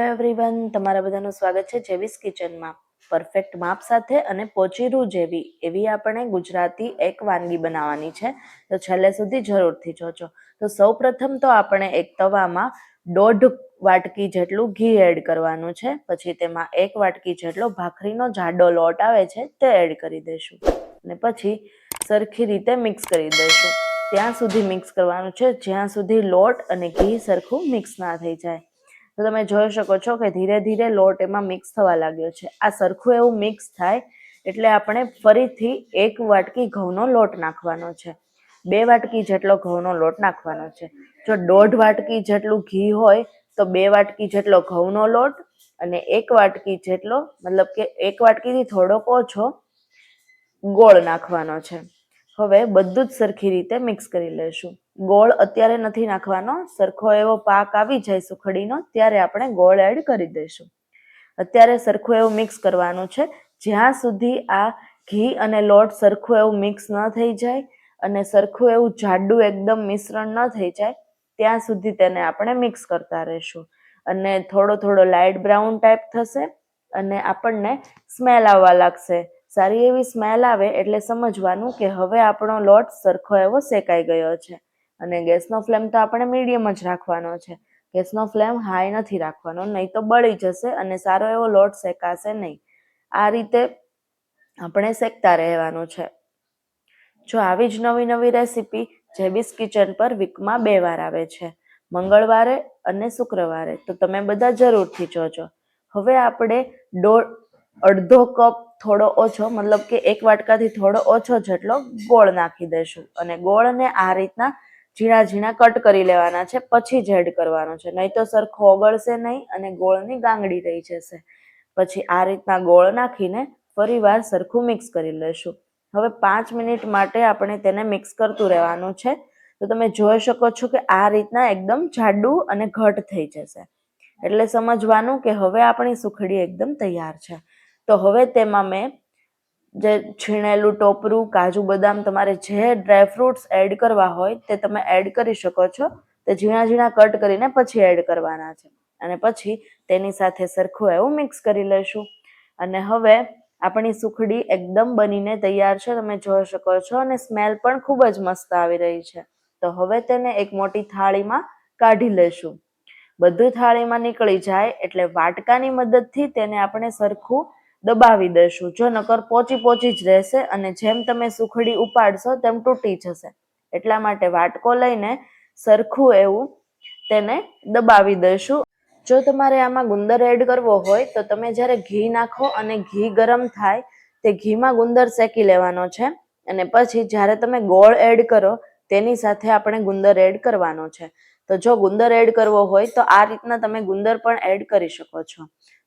Hello everyone તમારા બધાનું સ્વાગત છે જેવીસ કિચનમાં. પરફેક્ટ માપ સાથે અને પોચીરું જેવી એવી આપણે ગુજરાતી એક વાનગી બનાવવાની છે. તો છેલ્લે સુધી જરૂરથી જોજો. તો સૌ પ્રથમ તો આપણે એક તવામાં દોઢ વાટકી જેટલું ઘી એડ કરવાનું છે. પછી તેમાં એક વાટકી જેટલો ભાખરીનો જાડો લોટ આવે છે તે એડ કરી દઈશું. અને પછી સરખી રીતે મિક્સ કરી દઈશું. ત્યાં સુધી મિક્સ કરવાનું છે. જ્યાં સુધી લોટ અને ઘી સરખું મિક્સ ના થઈ જાય. તો તમે જોઈ શકો છો કે ધીરે ધીરે લોટ એમાં મિક્સ થવા લાગ્યો છે. આ સરખું એવું મિક્સ થાય એટલે આપણે ફરીથી એક વાટકી ઘઉંનો લોટ નાખવાનો છે. બે વાટકી જેટલો ઘઉંનો લોટ નાખવાનો છે. જો દોઢ વાટકી જેટલું ઘી હોય તો બે વાટકી જેટલો ઘઉંનો લોટ અને એક વાટકી જેટલો, મતલબ કે એક વાટકીથી થોડોક ઓછો ગોળ નાખવાનો છે. હવે બધું જ સરખી રીતે મિક્સ કરી લેશું. ગોળ અત્યારે નથી નાખવાનો, સરખો એવો પાક આવી જાય સુખડીનો, ત્યારે આપણે ગોળ એડ કરી દઈશું. અત્યારે સરખું એવું મિક્સ કરવાનું છે. જ્યાં સુધી આ ઘી અને લોટ સરખું એવું મિક્સ ન થઈ જાય અને સરખું એવું જાડું એકદમ મિશ્રણ ન થઈ જાય, ત્યાં સુધી તેને આપણે મિક્સ કરતા રહીશું. અને થોડો થોડો લાઇટ બ્રાઉન ટાઈપ થશે અને આપણને સ્મેલ આવવા લાગશે. સારી એવી સ્મેલ આવે એટલે સમજવાનું કે હવે આપણો લોટ સરખો એવો શેકાઈ ગયો છે. અને ગેસનો ફ્લેમ તો આપણે મીડિયમ જ રાખવાનો છે. ગેસનો ફ્લેમ હાઈ નથી રાખવાનો, નહીં તો બળી જશે અને સારો એવો લોટ શેકાશે નહીં. આ રીતે આપણે શેકતા રહેવાનું છે. જો આવી જ નવી નવી રેસીપી જેબીસ કિચન પર વીકમાં બે વાર આવે છે, મંગળવારે અને શુક્રવારે, તો તમે બધા જરૂરથી જોજો. હવે આપણે દોઢ, અડધો કપ થોડો ઓછો, મતલબ કે એક વાટકાથી થોડો ઓછો જેટલો ગોળ નાખી દઈશું. અને ગોળને આ રીતના ઝીણા ઝીણા કટ કરી લેવાના છે, પછી જ કરવાનો છે. નહીં તો સરખો ઓગળશે નહીં અને ગોળની ગાંગડી રહી જશે. પછી આ રીતના ગોળ નાખીને ફરીવાર સરખું મિક્સ કરી લેશું હવે પાંચ મિનિટ માટે આપણે તેને મિક્સ કરતું રહેવાનું છે. તો તમે જોઈ શકો છો કે આ રીતના એકદમ જાડું અને ઘટ થઈ જશે. એટલે સમજવાનું કે હવે આપણી સુખડી એકદમ તૈયાર છે. તો હવે તેમાં મેં જે છીણેલું, ટોપરું, કાજુ બદામ તમારે જે ડ્રાયફ્રૂટ્સ એડ કરવા હોય તે તમે એડ કરી શકો છો. તે ઝીણા ઝીણા કટ કરીને પછી એડ કરવાના છે. અને પછી તેની સાથે સરખું એવું મિક્સ કરી લેશું. અને હવે આપણી સુખડી એકદમ બનીને તૈયાર છે. તમે જોઈ શકો છો અને સ્મેલ પણ ખૂબ જ મસ્ત આવી રહી છે. તો હવે તેને એક મોટી થાળીમાં કાઢી લેશું. બધું થાળીમાં નીકળી જાય એટલે વાટકાની મદદથી તેને આપણે સરખું દબાવી દેશું જો નકર પોચી પોચી જ રહેશે અને જેમ તમે સુખડી ઉપાડશો તેમ તૂટી જશે. એટલા માટે વાટકો લઈને સરખું એવું તેને દબાવી દેશું જો તમારે આમાં ગુંદર એડ કરવો હોય તો તમે જ્યારે ઘી નાખો અને ઘી ગરમ થાય તે ઘીમાં ગુંદર શેકી લેવાનો છે અને પછી જ્યારે તમે ગોળ એડ કરો તેની સાથે આપણે ગુંદર એડ કરવાનો છે. તો જો ગુંદર એડ કરવો હોય તો આ રીતના તમે ગુંદર પણ એડ કરી શકો છો.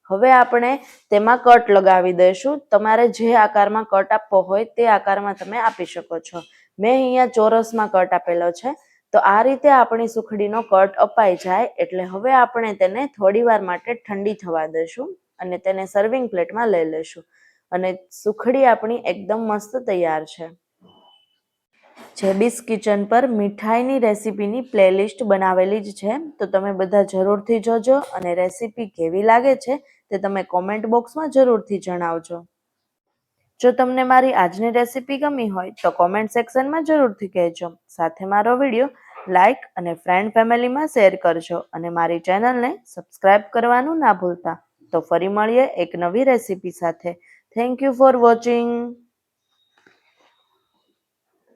હવે આપણે તેમાં કટ લગાવી દઈશું. તમારે જે આકારમાં કટ આપવો હોય તે આકારમાં તમે આપી શકો છો. મેં અહીંયા ચોરસમાં કટ આપેલો છે. તો આ રીતે આપણી સુખડીનો કટ અપાઈ જાય એટલે હવે આપણે તેને થોડી વાર માટે ઠંડી થવા દઈશું અને તેને સર્વિંગ પ્લેટમાં લઈ લઈશું. અને સુખડી આપણી એકદમ મસ્ત તૈયાર છે. જેબીસ કિચન પર મીઠાઈની રેસીપીની પ્લેલિસ્ટ બનાવેલી જ છે. તો તમે બધા જરૂરથી જોજો અને રેસીપી કેવી લાગે છે તે તમે કોમેન્ટ બોક્સમાં જરૂરથી જણાવજો. જો તમને મારી આજની રેસીપી ગમી હોય તો કોમેન્ટ સેક્શનમાં જરૂરથી કહેજો. સાથે મારો વીડિયો લાઇક અને ફ્રેન્ડ ફેમિલીમાં શેર કરજો અને મારી ચેનલને સબસ્ક્રાઇબ કરવાનું ના ભૂલતા. તો ફરી મળીએ એક નવી રેસીપી સાથે. Thank you for watching.